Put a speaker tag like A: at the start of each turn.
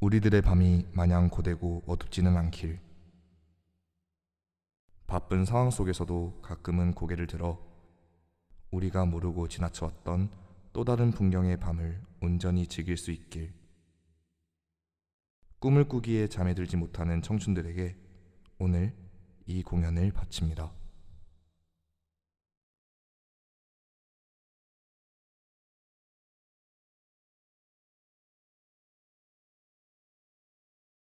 A: 우리들의 밤이 마냥 고되고 어둡지는 않길. 바쁜 상황 속에서도 가끔은 고개를 들어 우리가 모르고 지나쳐왔던 또 다른 풍경의 밤을 온전히 즐길 수 있길. 꿈을 꾸기에 잠에 들지 못하는 청춘들에게 오늘 이 공연을 바칩니다.